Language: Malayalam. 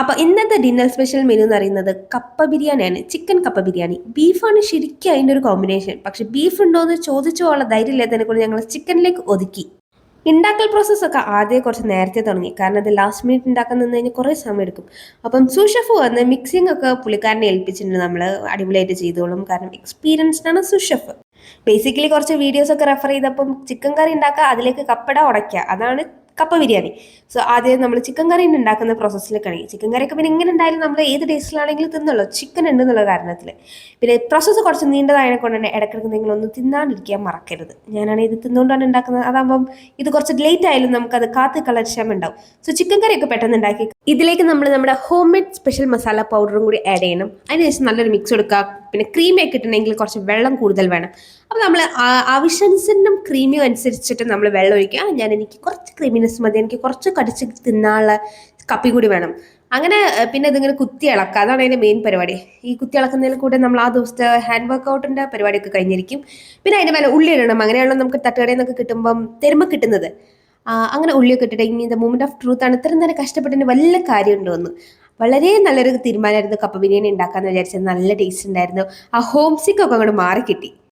അപ്പോൾ ഇന്നത്തെ ഡിന്നർ സ്പെഷ്യൽ മെനു എന്ന് പറയുന്നത് കപ്പ ബിരിയാണിയാണ് ചിക്കൻ കപ്പ ബിരിയാണി. ബീഫാണ് ശരിക്കും അതിന്റെ ഒരു കോമ്പിനേഷൻ പക്ഷെ ബീഫ് ഉണ്ടോ എന്ന് ചോദിച്ചോളാം ധൈര്യമില്ലാത്തതിനെ കൊണ്ട് ഞങ്ങൾ ചിക്കനിലേക്ക് ഒതുക്കി. ഉണ്ടാക്കൽ പ്രോസസ്സൊക്കെ ആദ്യം കുറച്ച് നേരത്തെ തുടങ്ങി. കാരണം അത് ലാസ്റ്റ് മിനിറ്റ് ഉണ്ടാക്കാൻ നിന്ന് കഴിഞ്ഞാൽ കുറേ സമയം എടുക്കും. അപ്പം സുഷഫ് വന്ന് മിക്സിംഗ് ഒക്കെ പുള്ളിക്കാരനെ ഏൽപ്പിച്ചിട്ടുണ്ട്. നമ്മൾ അടിപൊളിയായിട്ട് ചെയ്തോളും. കാരണം എക്സ്പീരിയൻസ്ഡ് ആണ് സുഷഫ് ബേസിക്കലി കുറച്ച് വീഡിയോസ് ഒക്കെ റെഫർ ചെയ്തപ്പം ചിക്കൻ കറി ഉണ്ടാക്കുക അതിലേക്ക് കപ്പട ഉടയ്ക്കുക അതാണ് കപ്പ ബിരിയാണി. സോ ആദ്യം നമ്മൾ ചിക്കൻ കറി ഉണ്ടാക്കുന്ന പ്രോസസ്സിൽ കഴിയും. ചിക്കൻ കറിയൊക്കെ പിന്നെ എങ്ങനെ ഉണ്ടായാലും നമ്മൾ ഏത് ടേസ്റ്റിലാണെങ്കിലും തിന്നുള്ളൂ. ചിക്കൻ ഉണ്ട് എന്നുള്ള കാരണത്തിൽ പിന്നെ പ്രോസസ്സ് കുറച്ച് നീണ്ടതായതിനെ കൊണ്ട് തന്നെ ഇടയ്ക്കിടയ്ക്ക് നിങ്ങൾ ഒന്ന് തിന്നാണ്ടിരിക്കാൻ മറക്കരുത്. ഞാനാണ് ഇത് തിന്നുകൊണ്ടാണ് ഉണ്ടാക്കുന്നത് അതാകുമ്പം ഇത് കുറച്ച് ലേറ്റ് ആയാലും നമുക്കത് കാത്ത് കളർച്ചാൻ ഉണ്ടാവും സോ ചിക്കൻ കറിയൊക്കെ പെട്ടെന്ന് ഉണ്ടാക്കി ഇതിലേക്ക് നമ്മൾ നമ്മുടെ ഹോം മെയ്ഡ് സ്പെഷ്യൽ മസാല പൗഡറും കൂടി ആഡ് ചെയ്യണം. അതിനുശേഷം നല്ലൊരു മിക്സ് എടുക്കുക പിന്നെ ക്രീമിയൊക്കെ കിട്ടണമെങ്കിൽ കുറച്ച് വെള്ളം കൂടുതൽ വേണം. അപ്പോൾ നമ്മൾ ആവശ്യാനുസരണം ക്രീമിയും അനുസരിച്ചിട്ട് നമ്മൾ വെള്ളം ഒഴിക്കുക. ഞാൻ എനിക്ക് കുറച്ച് ക്രീമിനെസ് മതി. എനിക്ക് കുറച്ച് കടിച്ച് തിന്നാനുള്ള കപ്പി കൂടി വേണം. അങ്ങനെ പിന്നെ ഇതിങ്ങനെ കുത്തി ഇളക്കുക. അതാണ് അതിന്റെ മെയിൻ പരിപാടി. ഈ കുത്തി ഇളക്കുന്നതിൽ കൂടെ നമ്മൾ ആ ദിവസത്തെ ഹാൻഡ് വർക്കൗട്ടിന്റെ പരിപാടിയൊക്കെ കഴിഞ്ഞിരിക്കും. പിന്നെ അതിന്റെ മേലെ ഉള്ളി ഇടണം. അങ്ങനെയാണല്ലോ നമുക്ക് തട്ടുകടയിൽ നിന്നൊക്കെ കിട്ടുമ്പം തെരുമ്പ് കിട്ടുന്നത്. അങ്ങനെ ഉള്ളിയൊക്കെ ഇട്ടിട്ട് ഇനി ദ മൂമെന്റ് ഓഫ് ട്രൂത്ത് ആണ്. ഇത്രയും നേരം കഷ്ടപ്പെട്ടതിന് വല്ല കാര്യമുണ്ടോ എന്ന്. വളരെ നല്ലൊരു തീരുമാനമായിരുന്നു കപ്പ ബിരിയാണി ഉണ്ടാക്കാന്ന് വിചാരിച്ചത്. നല്ല ടേസ്റ്റ് ഉണ്ടായിരുന്നു. ആ ഹോം ഒക്കെ അങ്ങോട്ട് മാറി കിട്ടി